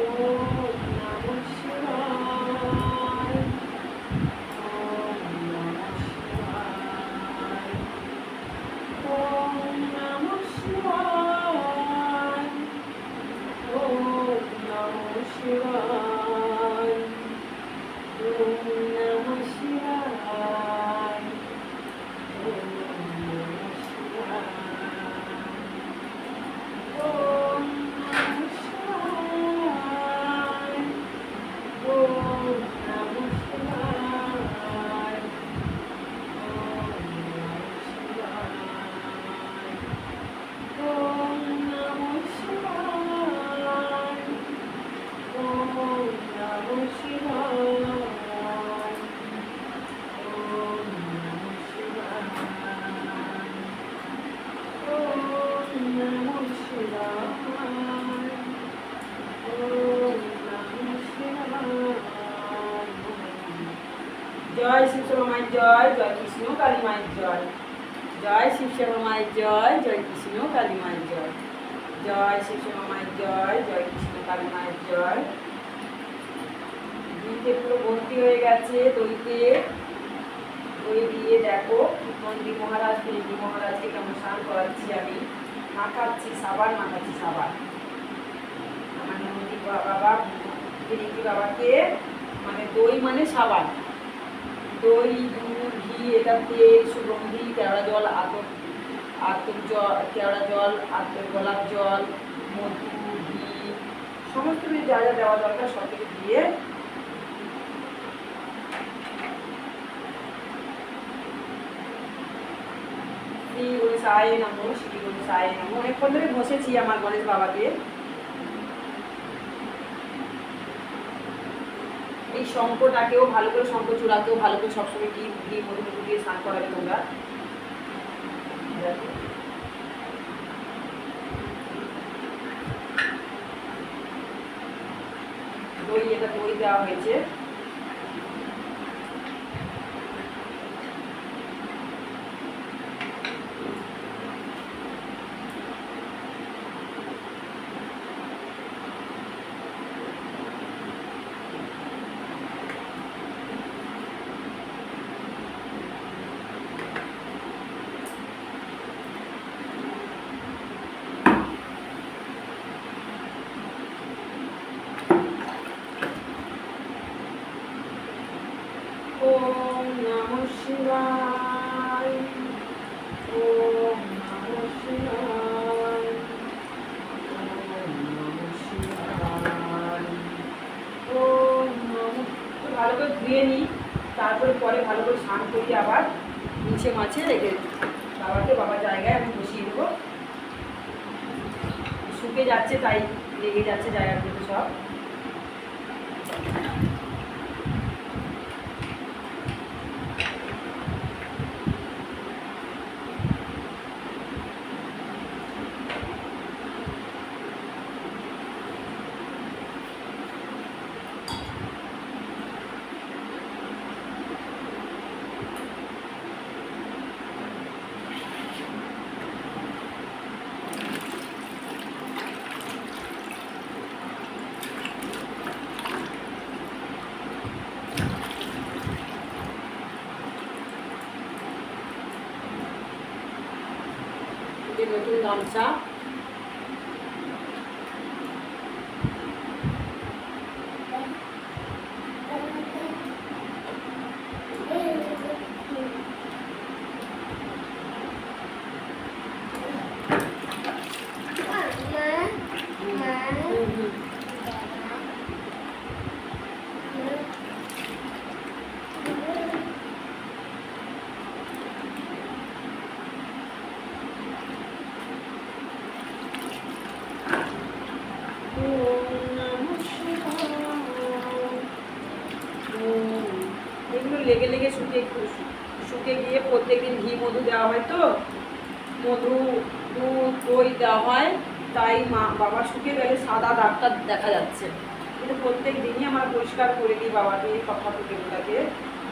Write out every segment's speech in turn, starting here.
Thank you. Kali মায়ের জয়। জয় শিবশ্যামা মায়ের জয় জয় কৃষ্ণ কালী মায়ের জয়। জয় শিবশ্যামা মায়ের জয় জয় কৃষ্ণ কালী মায়ের জয়। দইতে পুরো ভর্তি হয়ে গেছে, দইতে। দই দিয়ে দেখো নন্দী মহারাজ দেবী মহারাজকে কেমন স্নান করাচ্ছি আমি। মাখাচ্ছি সাবান মাখাচ্ছি সাবান। আমার নন্দী বাবা বাবাকে মানে দই মানে সাবান। দই, দুধ, ঘি, এটা তেল, সুগন্ধি, কেওড়া জল আতর আতর জল, কেওড়া জল আতর গোলাপ জল, মধু, ঘি, সমস্ত কিছু যা যা দেওয়া দরকার সব কিছু দিয়ে শ্রী গণেশায় নমো শ্রী গণেশায় নমো। অনেকক্ষণ ধরে বসেছি আমার গণেশ বাবাকে। এই শঙ্কটাকেও ভালো করে শঙ্খ চূড়াকেও ভালো করে সবসময় ঘি মধু মধু দিয়ে স্নান করাবে তোমরা। দই এটা দই দেওয়া হয়েছে ওম নমঃ শিবায়। ওম নমঃ শিবায়। ওম নমঃ ভালো করে ধুয়ে নিই, তারপরে পরে ভালো করে স্নান করি আবার। নিচে মাছে রেখে। বাবাকে বাবার জায়গায় আমি বসিয়ে দেবো। শুকে যাচ্ছে তাই লেগে যাচ্ছে জায়গাগুলো সব যে নতুন গামছা লেগে লেগে শুকিয়ে শুকে গিয়ে প্রত্যেকদিন ঘি, মধু দেওয়া হয় তো? মধু, দুধ, দই দেওয়া হয়, তাই মা, বাবা শুকে গেলে সাদা দাগটা দেখা যাচ্ছে। কিন্তু প্রত্যেক দিনই আমরা পরিষ্কার করে দিই বাবাকে সব ঠাকুরগুলোকে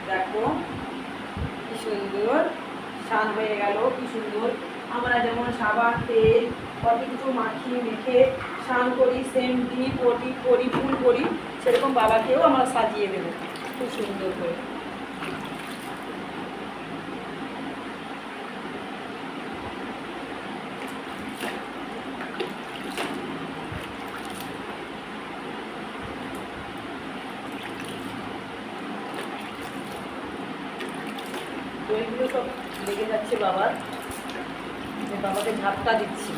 দেখো, কি সুন্দর স্নান হয়ে গেল, কি সুন্দর। আমরা যেমন সাবান, তেল, কত কিছু মাখিয়ে মেখে স্নান করি, সেম দিই পটি করি ফুল করি, সেরকম বাবাকেও আমরা সাজিয়ে দেবো। খুব সুন্দর করে। দইগুলো সব লেগে যাচ্ছে বাবার। বাবাকে ঝাপটা দিচ্ছি।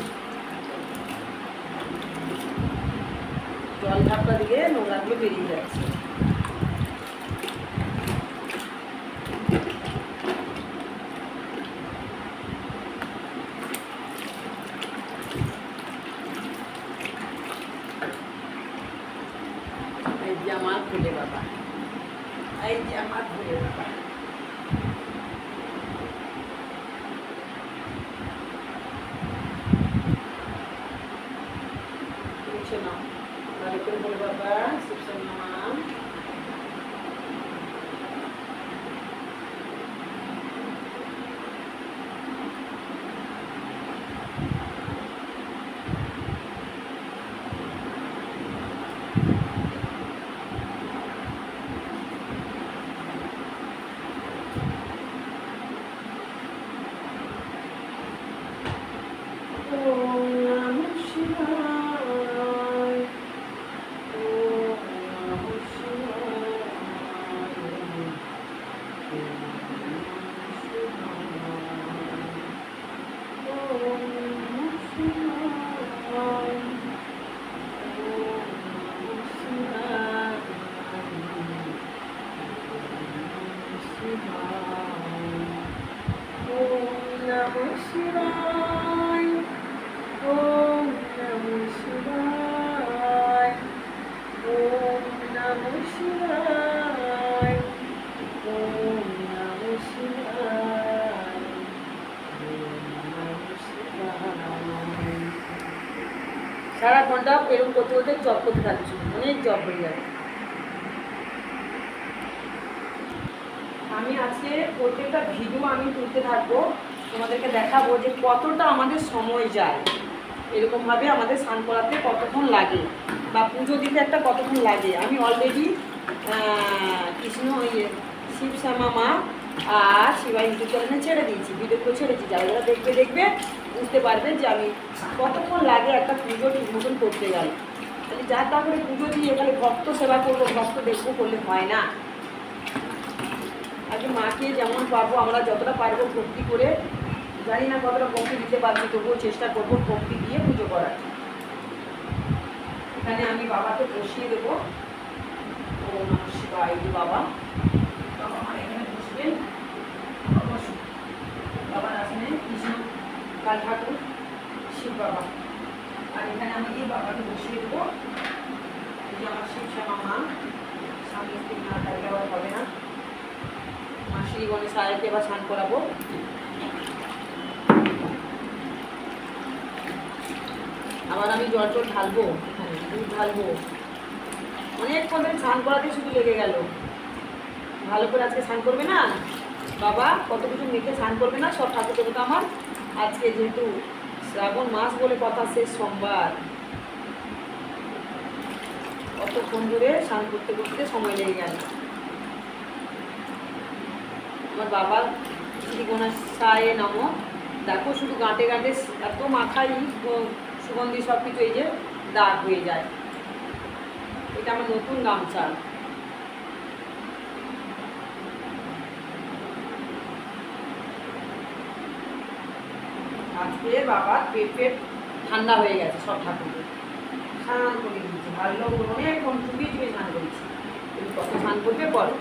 জল ঝাপটা দিয়ে নোংরাগুলো বেরিয়ে যাচ্ছে এই যে আমার ভুলে বাবা এই যে আমার ভুলে সারা ঘণ্টা এরকম করতে করতে জব করতে থাকছি অনেক জব হয়ে যাবে আমি আজকে প্রত্যেকটা ভিডিও আমি তুলতে থাকব। তোমাদেরকে দেখাবো যে কতটা আমাদের সময় যায়। এরকমভাবে আমাদের স্নান করাতে কতক্ষণ লাগে বা পুজো দিতে একটা কতক্ষণ লাগে। আমি অলরেডি কৃষ্ণ ইয়ে শিব শ্যামা মা আর শিবা ইউটিউব ছেড়ে দিয়েছি ভিডিওগুলো ছেড়েছি যারা যারা দেখবে দেখবে বুঝতে পারবে যে আমি কতক্ষণ লাগে একটা পুজো ঠিক মতন করতে গেলে। তাহলে যা তারপরে পুজো দিয়ে এখানে ভক্ত সেবা করব, ভক্ত দেখব করলে হয় না। আগে মাকে যেমন পারব, আমরা যতটা পারব ভক্তি করে, জানি না কতটা ভক্তি দিতে পারছি তবুও চেষ্টা করব ভক্তি দিয়ে পুজো করার। এখানে আমি বাবাকে বসিয়ে দেবো। ও শিবায় বাবা। বাবা আমার এখানে বসবেন বসুন। বাবার আসনে কৃষ্ণ, কাল ঠাকুর, শিব বাবা। আর এখানে আমি এই বাবাকে বসিয়ে দেবো। যে আমার শিব শ্যামা মা, স্বামী স্ত্রী না থাকলে আবার হবে না। মাসি গণেশ আয়াকে এবার স্নান করাবো। আবার আমি জল টল ঢালবো এখানে দুধ ঢালবো। অনেকক্ষণ ধরে স্নান করাতে শুধু লেগে গেল। ভালো করে আজকে স্নান করবে না? বাবা, কত কিছু মেখে স্নান করবে না? সব ঠাকুর দেবতা আমার। আজকে যেহেতু শ্রাবণ মাস বলে কথা, শেষ সোমবার। কতক্ষণ ধরে স্নান করতে করতে সময় লেগে গেল? আমার বাবা বাবার শ্রীগণাশায় নাম। দেখো শুধু গাঁটে গাঁটে এত মাথায় সুগন্ধি সব কিছু এই যে দাগ হয়ে যায়। এটা আমার নতুন গামছা। আজকে বাবার পেট পেট ঠান্ডা হয়ে গেছে, সব ঠাকুরকে। স্নান করে ভালো অনেকক্ষণ চুপিয়ে চুপিয়ে স্নান করেছি। কত স্নান করবে বলো?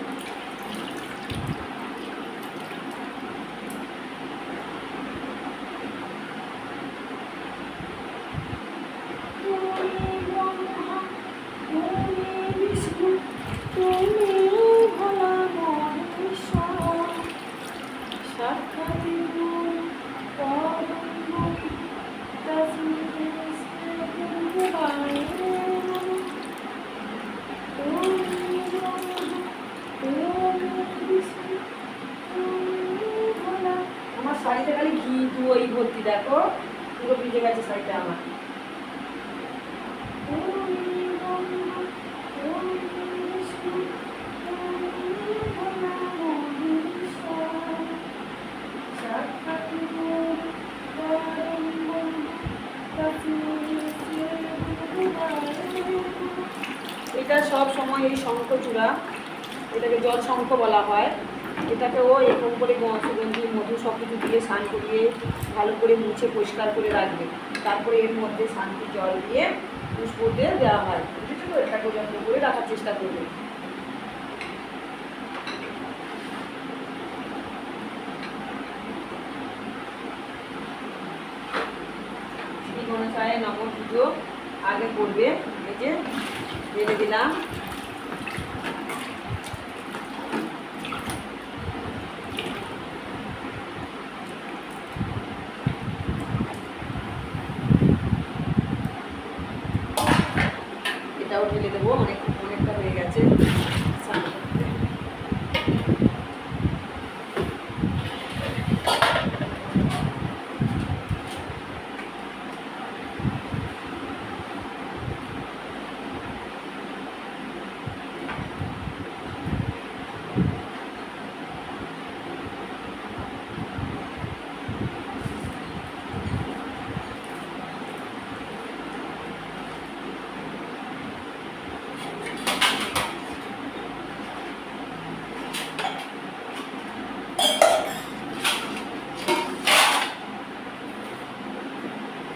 সব সময় এই শঙ্খচূড়া এটাকে জল শঙ্খ বলা হয়। এটাকেও এরকম করে সুগন্ধি মধু সব কিছু দিয়ে স্নান করিয়ে ভালো করে মুছে পরিষ্কার করে রাখবে। তারপরে এর মধ্যে শান্তি জল দিয়ে পুষ্প দিয়ে দেওয়া হয়। বুঝেছ তো? এটাকে যত্ন করে রাখার চেষ্টা করবে। নব পুজো। আগে করবে এই যে ঢেলে দিলাম। এটাও ঢেলে দেবো অনেক অনেকটা হয়ে গেছে স্নান করতে।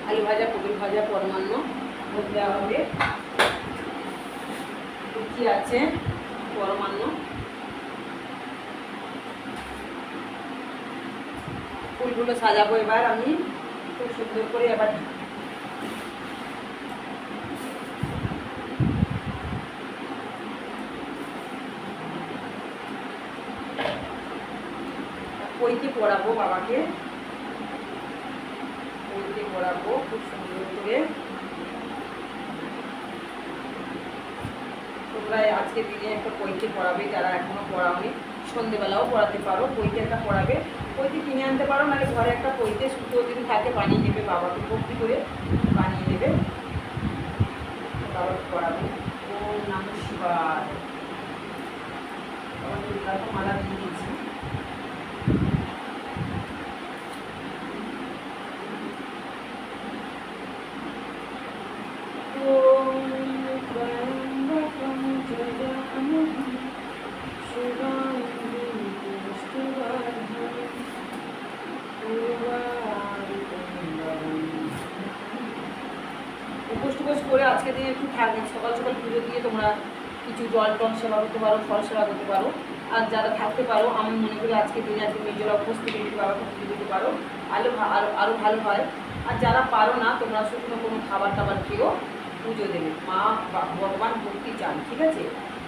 আলু ভাজা পরমান্ন ভোগ দেওয়া হবে। লুচি আছে? পরমান্ন ফুলগুলো সাজাবো এবার আমি। খুব সুন্দর করে এবার পড়াবো বাবাকে। থাকবে তোমরা আজকে দিনে একটা বইকে পড়াবে, যারা এখনও পড়াওনি, সন্ধেবেলাও পড়াতে পারো, বইকে একটা পড়াবে। বইতে কিনে আনতে পারো, নাহলে ঘরে একটা বইতে সুতো যদি থাকে, বানিয়ে নেবে বাবাকে ভক্তি করে, বানিয়ে নেবে। বাবাকে পড়াবে। ও নাম শিবায়। মালা দিদি উপোস টুপোস করে আজকে দিনে একটু থাকে সকাল সকাল পুজো দিয়ে তোমরা কিছু জল টল সেবা করতে পারো, ফল সেবা করতে পারো। আর যারা থাকতে পারো, আমি মনে করি আজকে দিনে আজকে নিজেরা থেকে একটু বাবাকে পুজো দিতে পারো। আরও আরও আরও ভালো হয়। আর যারা পারো না, তোমরা শুকনো কোনো খাবার টাবার খেয়েও পুজো দেবে। মা ভগবান ভক্তি চান, ঠিক আছে?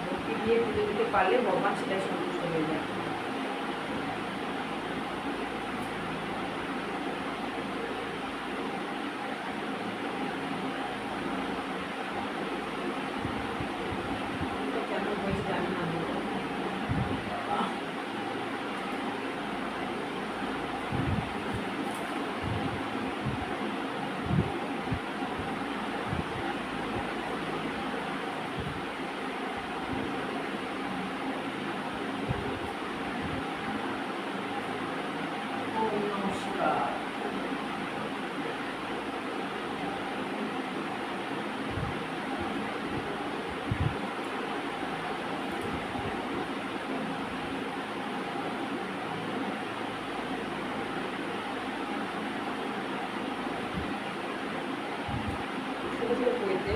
ভক্তি দিয়ে পুজো দিতে পারলে ভগবান সেটাই সন্তুষ্ট হয়ে যায় এটা কেমন হয়েছে জানি না আমি। আহ, ওম নমঃ শিবায়। ছোটো ছোটো বইতে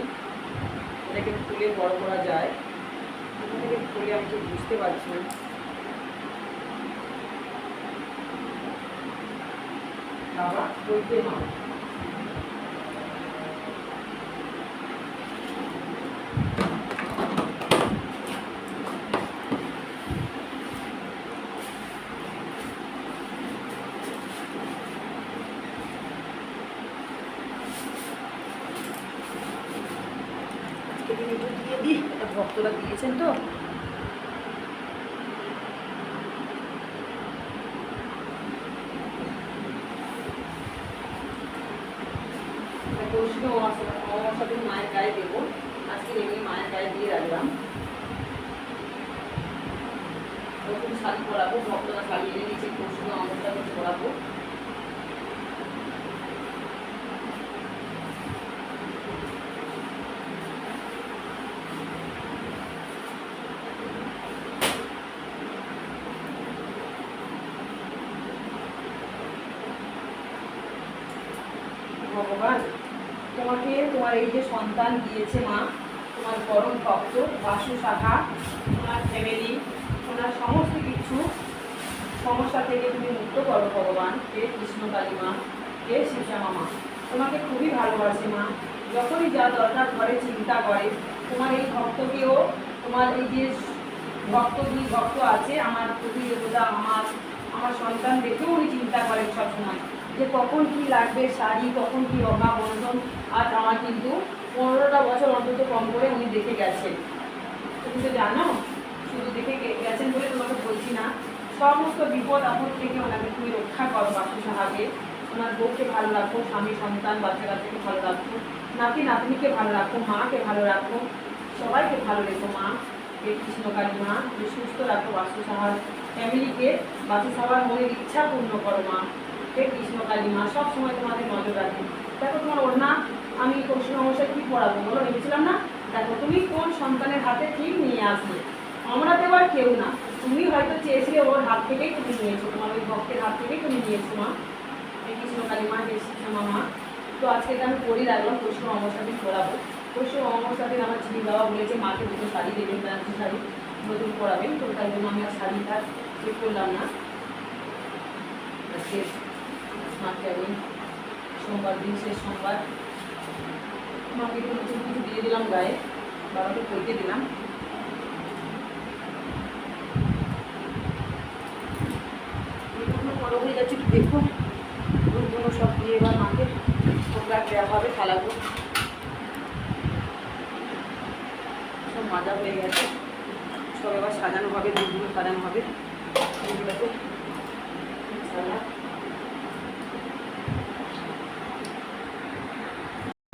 এটাকে ফুলে বড় করা যায়। এখান থেকে ফুলে আমি ঠিক বুঝতে পারছি না। বাবা, বলতে মা এটা ভক্তরা দিয়েছেন তো পরশুদিন অমাবস্যা দিন মায়ের গায়ে দেবো আজকে এমনি মায়ের গায়ে দিয়ে রাখলাম নতুন শাড়ি পরাবো ভক্তরা শাড়ি এনে নিচে পরশুদিন অমাবস্যা দিন পরাবো ভগবান তোমাকে তোমার এই যে সন্তান দিয়েছে মা, তোমার পরম ভক্ত বাসু শাখা তোমার ফ্যামিলি তোমার সমস্ত কিছু, সমস্যা থেকে তুমি মুক্ত করো ভগবান, হে কৃষ্ণ মা, হে শিবশ্যামা মা। তোমাকে খুবই ভালোবাসে মা। যখনই যা দরকার ঘরে চিন্তা করে, তোমার এই ভক্তকেও, তোমার এই যে ভক্ত দুই ভক্ত আছে, আমার প্রতি দেবতা আমার আমার সন্তান দেখেও উনি চিন্তা করেন সবসময়। যে কখন কী লাগবে শাড়ি, কখন কি অভাব অনটন আর আমার কিন্তু পনেরোটা বছর অন্তত কম করে উনি দেখে গেছেন। তুমি তো জানো, শুধু দেখে গেছেন বলে তোমাকে বলছি না। সমস্ত বিপদ আপদ থেকে ওনাকে তুমি রক্ষা করো বাসু সাহায্যে ওনার বউকে ভালো রাখো, স্বামী, সন্তান বাচ্চা কাচ্চাকে ভালো রাখো। নাতি, নাতনিকে ভালো রাখো, মাকে ভালো রাখো। সবাইকে ভালো রেখো মা। হে কৃষ্ণকালী মা সুস্থ রাখো বাসু সাহার ফ্যামিলিকে বাসু সাহার মনের ইচ্ছা পূর্ণ করো মা। হে কৃষ্ণকালী মা সব সময় তোমাদের নজর রাখি দেখো তোমার ওর ওড়না, আমি পরশু অবশ্যই কি পড়াবো? বলো, ভেবেছিলাম না? দেখো, তুমি কোন সন্তানের হাতে ঠিক নিয়ে আসবে? আমরা তো আর কেউ না। তুমি হয়তো চেয়েছিলে ওর হাত থেকেই তুমি নিয়েছো, তোমার ওই ভক্তের হাত থেকেই তুমি নিয়েছো, মা। কৃষ্ণকালী মা হে শ্রীমা মা। তো আজকে এটা আমি পড়ি রাখলাম পরশু দিন পড়াবো। পরশু দিন আমার ঝিলি বাবা বলেছে, মাকে দুটো শাড়ি দেবেন বেনারসি শাড়ি নতুন পড়াবেন তো তাই জন্য আমি আর শাড়িটা করলাম না। আজকে মাকে আমি সোমবার দিন, শেষ সোমবার। মাকে একটু নতুন কিছু দিয়ে দিলাম গায়ে, বাবাকে পইতে দিলাম। বড় হয়ে যাচ্ছে, একটু দেখো। দুধগুলো সব দিয়ে এবার মাকে তোমরা দেওয়া হবে থালাগুলো সব মাজা হয়ে গেছে। সব এবার সাজানো হবে দুধগুলো সাজানো হবে। দুধগুলোকে